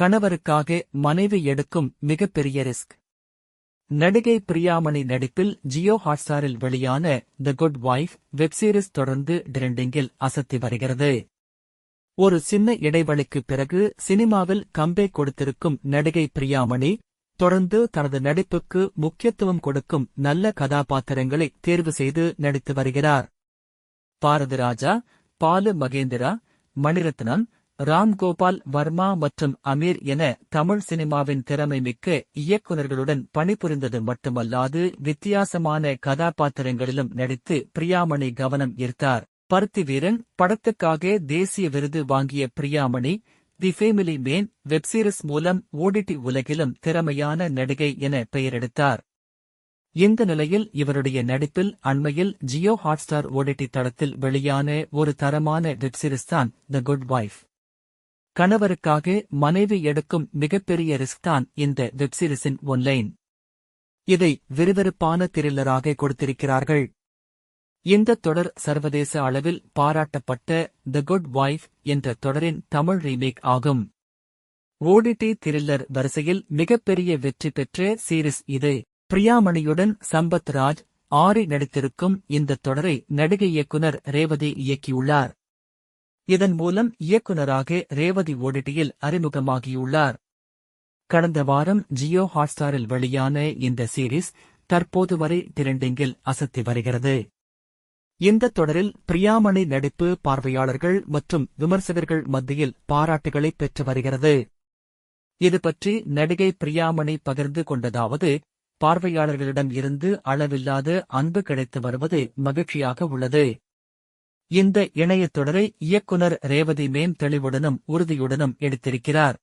கணவருக்காக மனைவி எடுக்கும் மிகப்பெரிய ரிஸ்க். நடிகை பிரியாமணி நடிப்பில் ஜியோ ஹாட்ஸ்டாரில் வெளியான தி குட் வைஃப் வெப்சீரிஸ் தொடர்ந்து ட்ரெண்டிங்கில் அசத்தி வருகிறது. ஒரு சின்ன இடைவெளிக்கு பிறகு சினிமாவில் கம்பே கொடுத்திருக்கும் நடிகை பிரியாமணி தொடர்ந்து தனது நடிப்புக்கு முக்கியத்துவம் கொடுக்கும் நல்ல கதாபாத்திரங்களை தேர்வு செய்து நடித்து வருகிறார். பாரதிராஜா பாலு மகேந்திரா மணிரத்னம் ராம்கோபால் வர்மா மற்றும் அமீர் என தமிழ் சினிமாவின் திறமை மிக்க இயக்குநர்களுடன் பணிபுரிந்தது மட்டுமல்லாது வித்தியாசமான கதாபாத்திரங்களிலும் நடித்து பிரியாமணி கவனம் ஈர்த்தார். பருத்தி வீரன் படத்துக்காக தேசிய விருது வாங்கிய Priyamani the family man web series மூலம் ஓடிடி உலகிலும் திறமையான நடிகை என பெயரெடுத்தார். இந்த நிலையில் இவருடைய நடிப்பில் அண்மையில் ஜியோ ஹாட்ஸ்டார் ஓடிடி தளத்தில் வெளியான ஒரு தரமான வெப்சீரிஸ் தான் த குட் வைஃப். கணவருக்காக மனைவி எடுக்கும் மிகப்பெரிய ரிஸ்க் தான் இந்த வெப்சீரிஸின் ஒன்லைன். இதை விறுவிறுப்பான திரில்லராக கொடுத்திருக்கிறார்கள். இந்த தொடர் சர்வதேச அளவில் பாராட்டப்பட்ட த குட் வைஃப் என்ற தொடரின் தமிழ் ரீமேக் ஆகும். ஓடிடி திரில்லர் வரிசையில் மிகப்பெரிய வெற்றி பெற்ற சீரிஸ் இது. பிரியாமணியுடன் சம்பத் ராஜ் ஆரி நடித்திருக்கும் இந்த தொடரை நடிகை இயக்குனர் ரேவதி இயக்கியுள்ளார். இதன் மூலம் இயக்குனராக ரேவதி ஓடிடியில் அறிமுகமாகியுள்ளார். கடந்த வாரம் ஜியோ ஹாட்ஸ்டாரில் வெளியான இந்த சீரிஸ் தற்போது வரை திரண்டிங்கில் அசத்தி வருகிறது. இந்த தொடரில் பிரியாமணி நடிப்பு பார்வையாளர்கள் மற்றும் விமர்சகர்கள் மத்தியில் பாராட்டுகளை பெற்று வருகிறது. இது பற்றி நடிகை பிரியாமணி பகிர்ந்து கொண்டதாவது பார்வையாளர்களிடம் இருந்து அளவில்லாத அன்பு கிடைத்து வருவது மகிழ்ச்சியாக உள்ளது. இந்த இணையத் தொடரை இயக்குனர் ரேவதி மேம் தெளிவுடனும் உறுதியுடனும் எடுத்திருக்கிறார்.